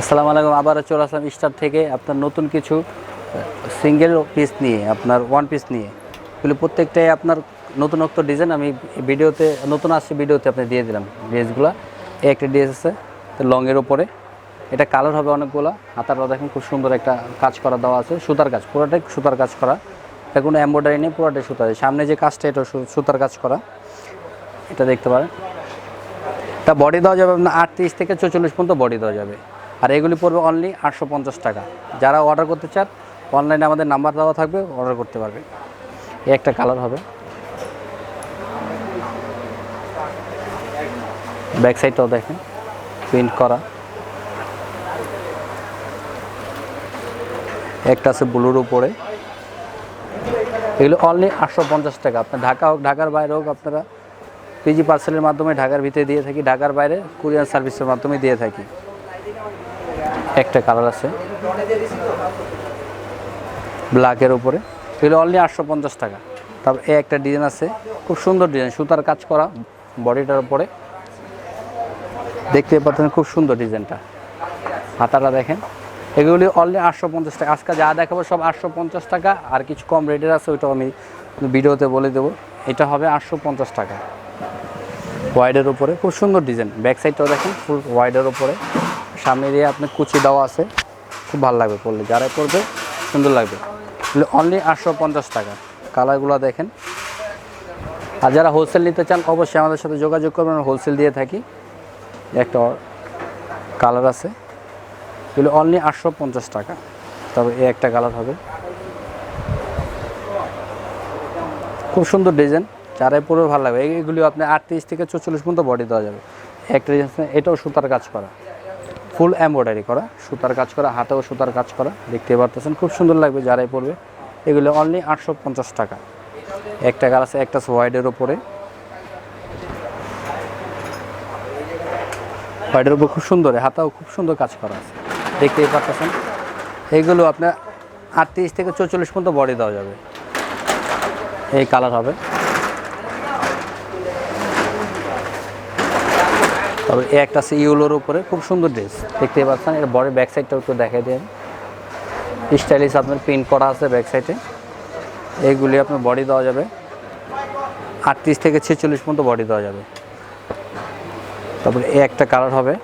আসসালামু আলাইকুম, আবারও চলে আসলাম স্টার থেকে আপনার নতুন কিছু সিঙ্গেল পিস নিয়ে, আপনার ওয়ান পিস নিয়ে। এগুলো প্রত্যেকটাই আপনার নতুনত্ব ডিজাইন আমি ভিডিওতে, নতুন আসছে ভিডিওতে আপনি দিয়ে দিলাম ড্রেসগুলো এই একটা ড্রেস আছে লংয়ের ওপরে এটা কালার হবে অনেকগুলো হাতাটা দেখেন খুব সুন্দর একটা কাজ করা দেওয়া আছে, সুতার কাজ, পুরোটাই সুতার কাজ করা। এটা কোনো এম্ব্রয়ডারি নেই, পুরোটাই সুতার সামনে যে কাজটা, এটা সুতার কাজ করা। এটা দেখতে পারেন। তা বডি দেওয়া যাবে আপনার আটত্রিশ থেকে চৌচল্লিশ পর্যন্ত বডি দেওয়া যাবে। আর এগুলি পড়বে অনলি আটশো পঞ্চাশ টাকা। যারা অর্ডার করতে চান অনলাইনে আমাদের নাম্বার দেওয়া থাকবে অর্ডার করতে পারবে। এই একটা কালার হবে। ব্যাক সাইডটাও দেখেন প্রিন্ট করা। একটা আছে ব্লুর উপরে। এগুলো অনলি আটশো পঞ্চাশ টাকা। আপনার ঢাকা হোক, ঢাকার বাইরে হোক, আপনারা পিজি পার্সেলের মাধ্যমে ঢাকার ভিতরে দিয়ে থাকি, ঢাকার বাইরে কুরিয়ার সার্ভিসের মাধ্যমে দিয়ে থাকি। একটা কালার আছে। ব্ল্যাকের উপরে। এগুলো অনলি আটশো পঞ্চাশ টাকা। তারপর এ একটা ডিজাইন আছে। খুব সুন্দর ডিজাইন সুতার কাজ করা বডিটার উপরে। দেখতে পাচ্ছেন খুব সুন্দর ডিজাইনটা হাতাটা দেখেন। এগুলি অনলি আটশো পঞ্চাশ টাকা। আজকে যা দেখাবো সব আটশো পঞ্চাশ টাকা। আর কিছু কম রেটের আছে, ওইটাও আমি ভিডিওতে বলে দেবো। এটা হবে আটশো পঞ্চাশ টাকা। ওয়াইডের উপরে। খুব সুন্দর ডিজাইন ব্যাক সাইডটাও দেখেন ফুল ওয়াইডের উপরে। সামনে দিয়ে আপনার কুচি দেওয়া আছে। খুব ভালো লাগবে পরলে। যারাই পড়বে সুন্দর লাগবে। অনলি আটশো পঞ্চাশ টাকা। কালারগুলো দেখেন। আর যারা হোলসেল নিতে চান, অবশ্যই আমাদের সাথে যোগাযোগ করবেন। হোলসেল দিয়ে থাকি। একটা কালার আছে। এগুলো অনলি আটশো পঞ্চাশ টাকা। তবে এই একটা কালার হবে। খুব সুন্দর ডিজাইন যারাই পুরো ভালো লাগবে। এগুলি আপনি আটত্রিশ থেকে চল্লিশ পর্যন্ত বডি দেওয়া যাবে। একটা ডিজাইন এটাও সুতার কাজ করা। ফুল এমব্রয়ডারি করা, সুতার কাজ করা, হাতেও সুতার কাজ করা, দেখতে পারতেছেন, খুব সুন্দর লাগবে যারাই পরবে। এগুলো অনলি আটশো পঞ্চাশ টাকা। একটা কালার আছে, একটা হোয়াইটের ওপরে হোয়াইটের উপর। খুব সুন্দর, হাতাও খুব সুন্দর কাজ করা আছে। দেখতেই পারতেছেন। এগুলো আপনার আটত্রিশ থেকে চৌচল্লিশ পর্যন্ত বডি দেওয়া যাবে। এই কালার হবে। তবে এই একটা আছে ইউলোর উপরে, খুব সুন্দর ড্রেস দেখতেই পাচ্ছেন। এর বডি ব্যাক সাইডটাও একটু দেখাই দেন। স্টাইলিশ আপনার প্রিন্ট করা আছে ব্যাক সাইডে এইগুলি আপনার বডি দেওয়া যাবে। আটত্রিশ থেকে ছেচল্লিশ পর্যন্ত বডি দেওয়া যাবে। তারপরে এই একটা কালার হবে।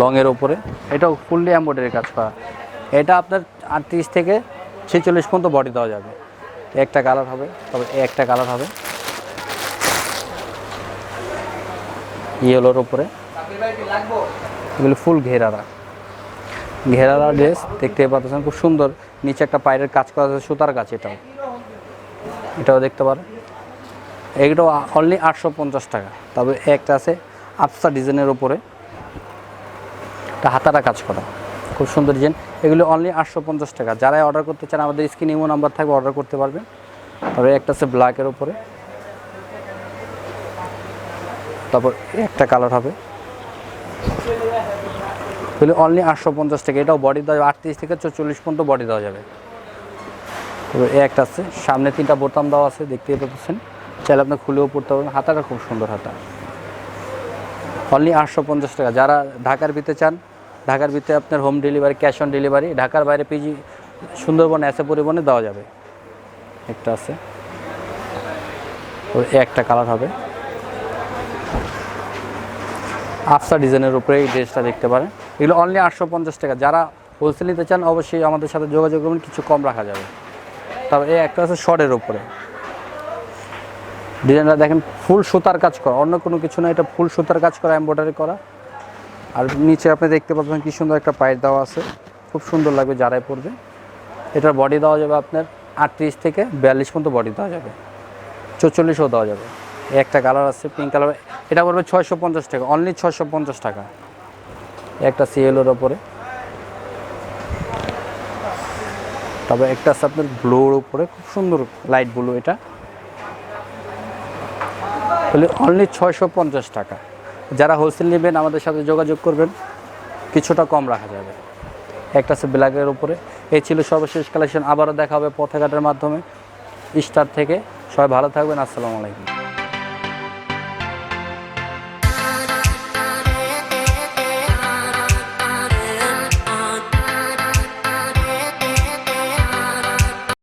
লংয়ের ওপরে এটাও ফুললি এম্ব্রয়ডারি কাজ করা। এটা আপনার আটত্রিশ থেকে ছেচল্লিশ পর্যন্ত বডি দেওয়া যাবে। একটা কালার হবে তবে একটা কালার হবে। ইয়েলোর ওপরে এগুলো ফুল ঘেরারা। ঘেরারা ড্রেস দেখতে পাচ্ছেন, খুব সুন্দর। নিচে একটা পায়ের কাজ করা আছে, সুতার কাজ এটাও। এটাও দেখতে পারেন। এইটাও অনলি আটশো পঞ্চাশ টাকা। তবে একটা আছে আফসা ডিজাইনের ওপরে একটা হাতারা কাজ করা। খুব সুন্দর ডিজাইন। এগুলো অনলি আটশো পঞ্চাশ টাকা। যারাই অর্ডার করতে চান, আমাদের স্ক্রিন ইমো নাম্বার থাকবে অর্ডার করতে পারবেন। তবে একটা আছে ব্ল্যাকের ওপরে তারপর একটা কালার হবে। তাহলে অনলি আটশো পঞ্চাশ টাকা এটাও বডি দেওয়া আটত্রিশ থেকে চল্লিশ পর্যন্ত বডি দেওয়া যাবে। তবে এই একটা আছে, সামনে তিনটা বোতাম দেওয়া আছে, দেখতেই পাচ্ছেন। চাইলে আপনি খুলেও পড়তে পারবেন হাতাটা খুব সুন্দর হাতা। অনলি আটশো পঞ্চাশ টাকা, যারা ঢাকার ভিতরে চান, ঢাকার ভিতরে আপনার home delivery cash on delivery ঢাকার বাইরে পিজি সুন্দরবন এসে পরিবহনে দেওয়া যাবে। একটা আছে। একটা কালার হবে। আফসা ডিজাইনের উপরে এই ড্রেসটা দেখতে পারেন। এগুলো অনলি আটশো পঞ্চাশ টাকা। যারা হোলসেল নিতে চান, অবশ্যই আমাদের সাথে যোগাযোগ করবেন, কিছু কম রাখা যাবে। তবে এই একটা আছে শর্টের উপরে। ডিজাইনটা দেখেন ফুল সুতার কাজ করা। অন্য কোনো কিছু না, এটা ফুল সুতার কাজ করা এম্ব্রয়ডারি করা। আর নিচে আপনি দেখতে পাচ্ছেন কি সুন্দর একটা পায়ের দেওয়া আছে। খুব সুন্দর লাগবে যারাই পড়বে এটার বডি দেওয়া যাবে আপনার আটত্রিশ থেকে বিয়াল্লিশ পর্যন্ত বডি দেওয়া যাবে। চৌচল্লিশও দেওয়া যাবে। একটা কালার আছে পিঙ্ক কালার এটা পড়বে ছয়শো পঞ্চাশ টাকা অনলি ছয়শো পঞ্চাশ টাকা। একটা সিএলোর ওপরে। তবে একটা আছে আপনার ব্লুর উপরে, খুব সুন্দর লাইট ব্লু এটা। তাহলে অনলি ছয়শো পঞ্চাশ টাকা। যারা হোলসেল নেবেন, আমাদের সাথে যোগাযোগ করবেন। কিছুটা কম রাখা যাবে। একটা আছে ব্ল্যাকের উপরে। এই ছিল সর্বশেষ কালেকশন আবারও দেখা হবে পথে মাধ্যমে। স্টার থেকে। সবাই ভালো থাকবেন। আসসালামু আলাইকুম।